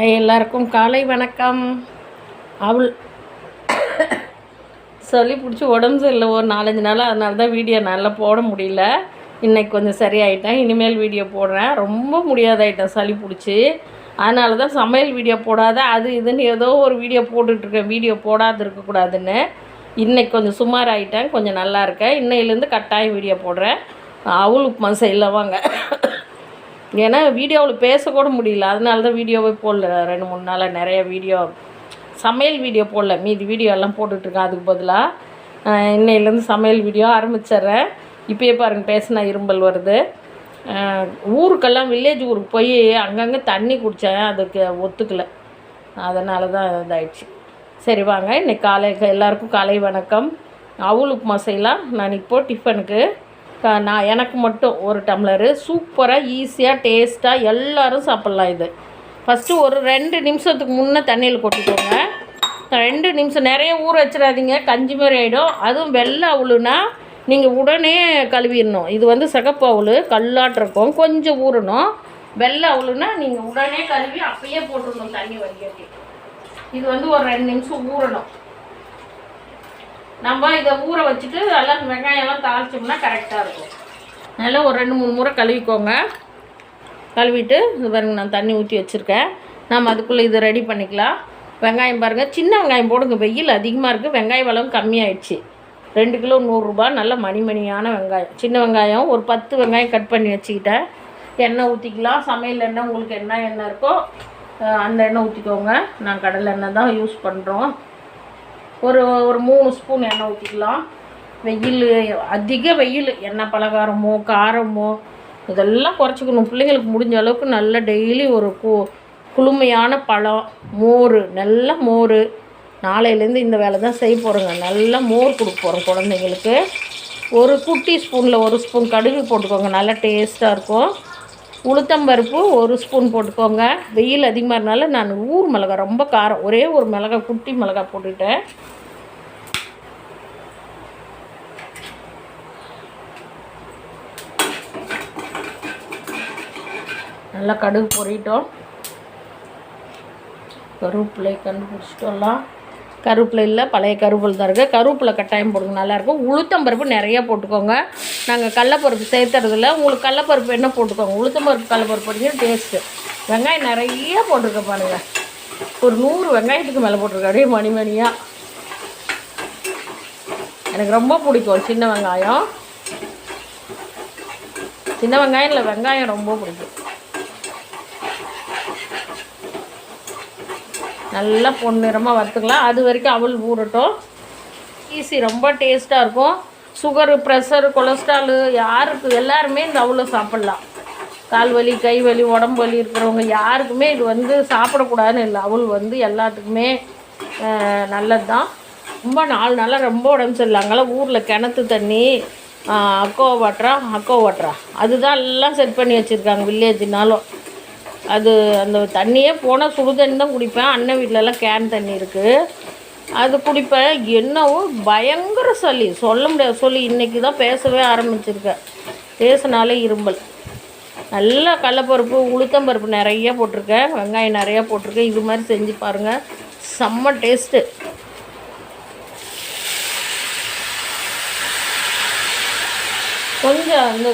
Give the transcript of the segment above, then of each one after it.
எல்லாருக்கும் காலை வணக்கம். அவள் சொல்லி பிடிச்சி உடம்பு சரியில்லை. ஒரு நாலஞ்சு நாள் அதனால தான் வீடியோ நல்லா போட முடியல. இன்றைக்கி கொஞ்சம் சரியாயிட்டேன். இனிமேல் வீடியோ போடுறேன். ரொம்ப முடியாதாயிட்டேன் சளி பிடிச்சி. அதனால தான் சமையல் வீடியோ போடாத அது இதுன்னு ஏதோ ஒரு வீடியோ போட்டுட்ருக்கேன் வீடியோ போடாது இருக்கக்கூடாதுன்னு இன்றைக்கி கொஞ்சம் சுமார் ஆகிட்டேன் கொஞ்சம் நல்லா இருக்கேன். இன்னையிலேருந்து கட்டாயம் வீடியோ போடுறேன். அவள் உப்புமா செய்யல வாங்க. ஏன்னா வீடியோவில் பேசக்கூட முடியல. அதனால தான் வீடியோவே போடல. ரெண்டு மூணு நாளாக நிறைய வீடியோ சமையல் வீடியோ போடல. மீதி வீடியோ எல்லாம் போட்டுட்ருக்கேன் அதுக்கு பதிலாக இன்னையிலேருந்து சமையல் வீடியோ ஆரம்பிச்சிட்றேன். இப்போயே பாருங்கள் பேசினா இரும்பல் வருது. ஊருக்கெல்லாம் வில்லேஜ் ஊருக்கு போய் அங்கங்கே தண்ணி குடித்தேன் அதுக்கு ஒத்துக்கலை. அதனால தான் இதாயிடுச்சு. சரி வாங்க. இன்னைக்கு காலை எல்லாருக்கும் காலை வணக்கம். அவல் உப்புமா செய்யலாம். நான் இப்போது டிஃபனுக்கு நான் எனக்கு மட்டும் ஒரு டம்ளரு. சூப்பராக ஈஸியாக டேஸ்ட்டாக எல்லோரும் சாப்பிட்லாம் இது. ஃபஸ்ட்டு ஒரு ரெண்டு நிமிஷத்துக்கு முன்னே தண்ணியில் கொட்டிக்கோங்க. ரெண்டு நிமிஷம் நிறைய ஊற வச்சிடாதீங்க. கஞ்சி மாதிரி ஆகிடும் அதுவும் வெள்ளை அவுளுனா நீங்கள் உடனே கழுவிடணும். இது வந்து சிகப்பு அவுள் கல்லாட்டிருக்கும் கொஞ்சம் ஊறணும். வெள்ளை அவுளுனா நீங்கள் உடனே கழுவி அப்பயே போட்டுடணும் தண்ணி வடிகட்டி. இது வந்து ஒரு ரெண்டு நிமிஷம் ஊறணும். நம்ம இதை ஊற வச்சுட்டு நல்லா வெங்காயம்லாம் தாளிச்சோம்னா கரெக்டாக இருக்கும். நல்லா ஒரு ரெண்டு மூணு முறை கழுவிக்கோங்க. கழுவிட்டு இது பாருங்க நான் தண்ணி ஊற்றி வச்சுருக்கேன். நம்ம அதுக்குள்ளே இதை ரெடி பண்ணிக்கலாம். வெங்காயம் பாருங்கள் சின்ன வெங்காயம் போடுங்க. வெயில் அதிகமாக இருக்குது வெங்காய வளம் கம்மியாயிடுச்சு. ரெண்டு கிலோ நூறுரூபா நல்ல மணிமணியான வெங்காயம். சின்ன வெங்காயம் ஒரு பத்து வெங்காயம் கட் பண்ணி வச்சுக்கிட்டேன். எண்ணெய் ஊற்றிக்கலாம் சமையல் எண்ணெய் உங்களுக்கு என்ன எண்ணெய் இருக்கோ அந்த எண்ணெய் ஊற்றிக்கோங்க நான் கடலை எண்ணெய் தான் யூஸ் பண்ணுறோம் ஒரு ஒரு மூணு ஸ்பூன் எண்ணெய் ஊற்றிக்கலாம் வெயில் அதிக வெயில் எண்ணெய் பலகாரமோ காரமோ இதெல்லாம் குறைச்சிக்கணும். பிள்ளைங்களுக்கு முடிஞ்ச அளவுக்கு நல்ல டெய்லி ஒரு கு குளுமையான பழம் மோர் நல்ல மோர். நாளையிலேருந்து இந்த வேலை தான் செய்ய போகிறோங்க நல்லா மோர் கொடுக்க போகிறோம் குழந்தைங்களுக்கு. ஒரு குட்டி ஸ்பூனில் ஒரு ஸ்பூன் கடுகு போட்டுக்கோங்க. நல்லா டேஸ்ட்டாக இருக்கும். உளுத்தம்பருப்பு ஒரு ஸ்பூன் போட்டுக்கோங்க. வெயில் அதிகமாக இருந்தால நான் ஊர் மிளகா ரொம்ப காரம் ஒரே ஒரு மிளகா குட்டி மிளகா போட்டுட்டேன் நல்லா கடுகு பொறிட்டோம். கருவேப்பிலை கண்டுபிடிச்சிட்டோம்லாம் கருவேப்பிலை இல்லை பழைய கருவேப்பிலை தான் இருக்குது கருவேப்பிலை கட்டாயம் போடுங்க நல்லாயிருக்கும் உளுத்தம்பருப்பு நிறையா போட்டுக்கோங்க. நாங்கள் கடலப்பருப்பு சேர்த்துறதில்ல. உங்களுக்கு கடலப்பருப்பு என்ன போட்டுக்கோங்க. உளுத்தம் பருப்பு கடலப்பருப்பு போட்டிங்கன்னா டேஸ்ட்டு வெங்காயம் நிறைய போட்டிருக்க பாருங்க. ஒரு நூறு வெங்காயத்துக்கு மேலே போட்டிருக்கேன். அப்படியே மணிமணியாக எனக்கு ரொம்ப பிடிக்கும் சின்ன வெங்காயம். சின்ன வெங்காயம் இல்லை வெங்காயம் ரொம்ப பிடிக்கும். நல்லா பொன்னிறமாக வறுத்துக்கலாம். அது வரைக்கும் அவள் ஊறட்டும். ஈஸி ரொம்ப டேஸ்ட்டாக இருக்கும். சுகரு ப்ரெஷரு கொலஸ்ட்ராலு யாருக்கு எல்லாருமே இந்த அவ்வளோ சாப்பிட்லாம். கால் வலி கை வலி உடம்பு வலி இருக்கிறவங்க யாருக்குமே இது வந்து சாப்பிடக்கூடாதுன்னு இல்லை. அவள் வந்து எல்லாத்துக்குமே நல்லது தான் ரொம்ப நாலு நாளாக ரொம்ப உடம்பு சரியில்லை. ஊரில் கிணத்து தண்ணி அக்கோ வாட்டரா அக்கோ வாட்டரா. அதுதான் எல்லாம் செட் பண்ணி வச்சுருக்காங்க வில்லேஜ்னாலும். அது அந்த தண்ணியே போனால் சுடு தண்ணி தான் குடிப்பேன். அண்ணன் வீட்டிலலாம் கேன் தண்ணி இருக்குது அது குடிப்பேன் என்னவோ பயங்கர சளி. சொல்ல முடியாது சொல்லி இன்றைக்கி தான் பேசவே ஆரம்பிச்சிருக்கேன் பேசினாலே இரும்பல். நல்லா கடலப்பருப்பு உளுத்தம்பருப்பு நிறைய போட்டிருக்கேன் வெங்காயம் நிறையா போட்டிருக்கேன் இது மாதிரி செஞ்சு பாருங்கள் செம்ம டேஸ்ட்டு கொஞ்சம் இந்த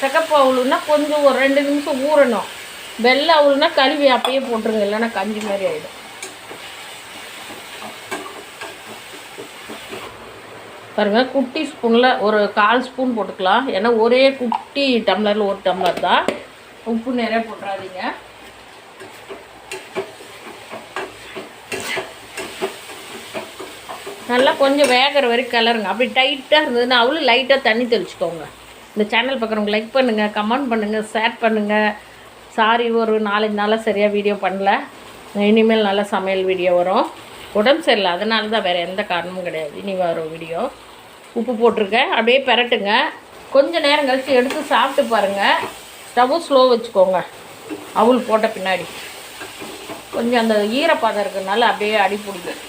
செக்கப்பு அவுளுன்னா கொஞ்சம் ஒரு ரெண்டு நிமிஷம் ஊறணும். வெள்ளை அவுளுனா கழுவி அப்பயே போட்டுருங்க. இல்லைன்னா கஞ்சி மாதிரி ஆகிடும் பாருங்கள் குட்டி ஸ்பூனில் ஒரு கால் ஸ்பூன் போட்டுக்கலாம். ஏன்னா ஒரே குட்டி டம்ளரில் ஒரு டம்ளர் தான். உப்பு நிறைய போட்டுறாதீங்க. நல்லா கொஞ்சம் வேகிற வரைக்கும் கிளறுங்க. அப்படி டைட்டாக இருந்ததுன்னா அவ்வளோ லைட்டாக தண்ணி தெளிச்சுக்கோங்க. இந்த சேனல் பார்க்குறவங்க லைக் பண்ணுங்கள் கமெண்ட் பண்ணுங்கள் ஷேர் பண்ணுங்கள் சாரி ஒரு நாலஞ்சு நாளாக சரியாக வீடியோ பண்ணல. இனிமேல் நல்லா சமையல் வீடியோ வரும். உடம்பு சரியில்லை. அதனால தான் வேறு எந்த காரணமும் கிடையாது. இனி வரும் வீடியோ உப்பு போட்டிருக்கேன். அப்படியே பெரட்டுங்க. கொஞ்சம் நேரம் கழித்து எடுத்து சாப்பிட்டு பாருங்கள் ஸ்டவ்வும் ஸ்லோ வச்சுக்கோங்க. அவுல் போட்ட பின்னாடி. கொஞ்சம் அந்த ஈரப்பாதம் இருக்கிறதுனால அப்படியே அடி பிடிக்கும்.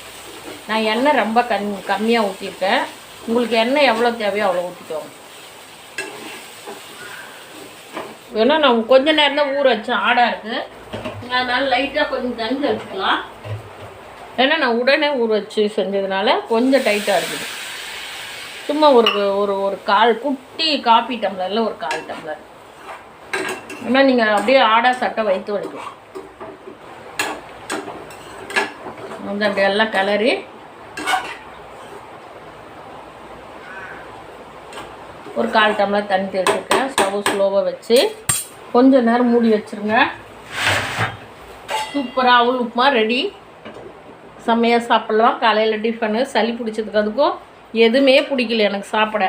நான் எண்ணெய் ரொம்ப கண் கம்மியாக ஊற்றிருக்கேன் உங்களுக்கு எண்ணெய் எவ்வளோ தேவையோ அவ்வளோ ஊற்றிக்கோங்க வேணா நான் கொஞ்ச நேரம் தான் ஊற வச்சேன் ஆடாக இருக்குது அதனால் லைட்டாக கொஞ்சம் தண்ணி வச்சுக்கலாம் ஏன்னா நான் உடனே ஊற வச்சு செஞ்சதுனால கொஞ்சம் டைட்டாக இருக்குது. சும்மா ஒரு ஒரு ஒரு கால் குட்டி காப்பி டம்ளரில் ஒரு கால் டம்ளர். ஆனால் நீங்கள் அப்படியே ஆடா சட்டை வைத்து வலிக்கும். வந்து அப்படி எல்லாம் கிளறி. ஒரு கால் டம்ளர் தண்ணி தெளிச்சிருக்கேன். ஸ்டவ் ஸ்லோவாக வச்சு கொஞ்ச நேரம் மூடி வச்சுருங்க. சூப்பராக உப்புமா ரெடி செம்மையாக சாப்பிட்லாம். காலையில் டிஃபனு சளி பிடிச்சதுக்கு அதுக்கும் எதுவுமே பிடிக்கல எனக்கு சாப்பிட.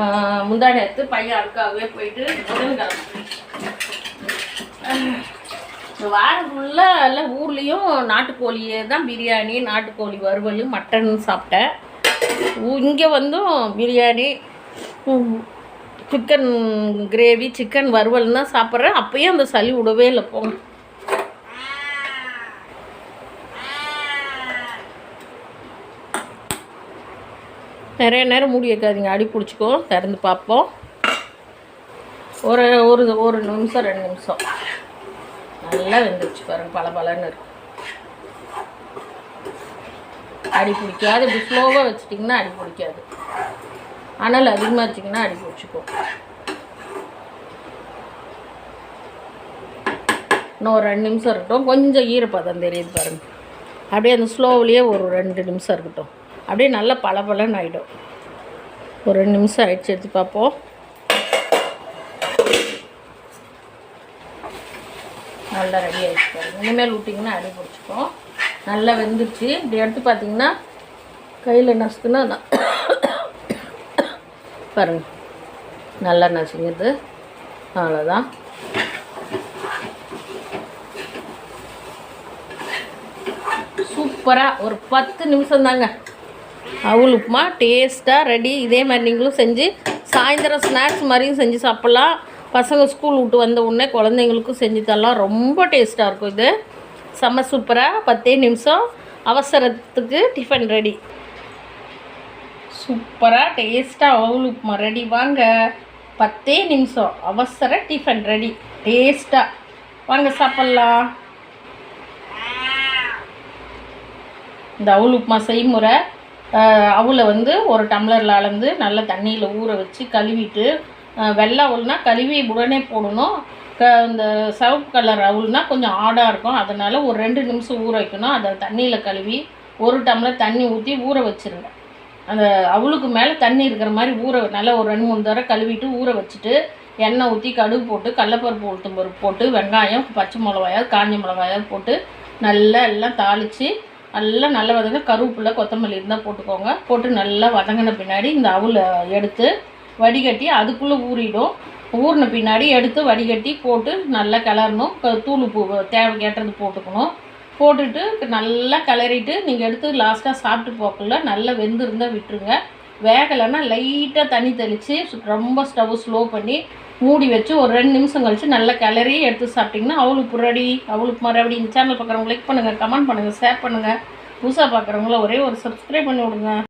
ஆஹ் முந்தாடி எடுத்து பையன் அதுக்காகவே போயிட்டு புதன்கிழமை வாரம் ஃபுல்லாக எல்லாம் ஊர்லேயும் நாட்டுக்கோழியே தான் பிரியாணி நாட்டுக்கோழி வறுவல் மட்டன் சாப்பிட்டேன். இங்கே வந்தும் பிரியாணி சிக்கன் கிரேவி சிக்கன் வறுவல் தான் சாப்பிட்றேன். அப்போயும் அந்த சளி விடவே இல்லை போங்க. நிறைய நேரம் மூடி வைக்காதீங்க. அடி பிடிச்சிக்கோ. திறந்து பார்ப்போம். ஒரு ஒரு ஒரு நிமிஷம் ரெண்டு நிமிஷம். நல்லா வெந்துருச்சு பாருங்க. பல பலன்னு இருக்கும் அடி பிடிக்காது. இப்படி ஸ்லோவாக வச்சிட்டிங்கன்னா அடி பிடிக்காது. அனல் அதிகமாக வச்சிங்கன்னா அடி பிடிச்சிக்கும். இன்னும் ஒரு ரெண்டு நிமிஷம் இருக்கட்டும். கொஞ்சம் ஈரப்பதம் தெரியுது பாருங்க. அப்படியே அந்த ஸ்லோவிலேயே ஒரு ரெண்டு நிமிஷம் இருக்கட்டும். அப்படியே நல்லா பளபளன்னு ஆகிடும் ஒரு ரெண்டு நிமிஷம் ஆயிடுச்சு எடுத்து பார்ப்போம். நல்லா ரெடி ஆகிடுச்சு இனிமேல் விட்டிங்கன்னா அடி பிடிச்சிக்கும். நல்லா வெந்துருச்சு. இப்படி எடுத்து பார்த்தீங்கன்னா கையில் நசுக்குன்னா ந- பாருங்க. நல்லா நசுங்குது அவ்வளோதான் சூப்பராக ஒரு பத்து நிமிஷம் தாங்க அவல் உப்புமா டேஸ்ட்டாக ரெடி இதே மாதிரி நீங்களும் செஞ்சு சாயந்தரம் ஸ்நாக்ஸ் மாதிரியும் செஞ்சு சாப்பிட்லாம். பசங்க ஸ்கூல் விட்டு வந்த உடனே குழந்தைங்களுக்கும் செஞ்சு தரலாம். ரொம்ப டேஸ்ட்டாக இருக்கும் இது. செம்ம சூப்பராக பத்தே நிமிஷம் அவசரத்துக்கு டிஃபன் ரெடி சூப்பராக டேஸ்ட்டாக அவல் உப்புமா ரெடி வாங்க பத்தே நிமிஷம் அவசர டிஃபன் ரெடி டேஸ்ட்டாக வாங்க சாப்பிட்லாம். இந்த அவுள் உப்புமா செய்முறை. அவளை வந்து ஒரு டம்ளரில் அளந்து நல்ல தண்ணியில் ஊற வச்சு கழுவிட்டு வெள்ளை அவள்னா கழுவி உடனே போடணும். க இந்த சிவப்பு கலர் அவுள்னால் கொஞ்சம் ஆடாக இருக்கும். அதனால் ஒரு ரெண்டு நிமிஷம் ஊற வைக்கணும். அதை தண்ணியில் கழுவி ஒரு டம்ளர் தண்ணி ஊற்றி ஊற வச்சுருங்க. அந்த அவளுக்கு மேலே தண்ணி இருக்கிற மாதிரி ஊற நல்லா ஒரு ரெண்டு மூணு தடவை கழுவிட்டு ஊற வச்சுட்டு எண்ணெய் ஊற்றி கடுகு போட்டு கடலப்பருப்பு உளுத்தம் பருப்பு போட்டு வெங்காயம் பச்சை மிளகாயாவது காஞ்ச மிளகாயாவது போட்டு நல்லா எல்லாம் தாளித்து நல்லா நல்ல வதங்க கருவேப்பிலை கொத்தமல்லி இருந்தால் போட்டுக்கோங்க. போட்டு நல்லா வதங்கின பின்னாடி இந்த அவுளை எடுத்து வடிகட்டி அதுக்குள்ளே ஊறிடும். ஊறின பின்னாடி எடுத்து வடிகட்டி போட்டு நல்லா கிளறணும். தூள் தூள் தேவை தேவைக்கேட்டது போட்டுக்கணும். போட்டுட்டு நல்லா கிளறிட்டு நீங்கள் எடுத்து லாஸ்ட்டாக சாப்பிட்டு போக்கல நல்லா வெந்திருந்தால் விட்டுருங்க. வேகலைன்னா லைட்டாக தண்ணி தெளித்து ரொம்ப ஸ்டவ் ஸ்லோ பண்ணி மூடி வச்சு ஒரு ரெண்டு நிமிஷம் கழிச்சு நல்லா கிளறி எடுத்து சாப்பிட்டிங்கன்னா அவளுக்கு புரடி அவளுக்கு மறுபடி இந்த சேனல் பார்க்குறவங்க லைக் பண்ணுங்கள் கமெண்ட் பண்ணுங்கள் ஷேர் பண்ணுங்கள் புதுசாக பார்க்குறவங்கள ஒரே ஒரு சப்ஸ்கிரைப் பண்ணி விடுங்க.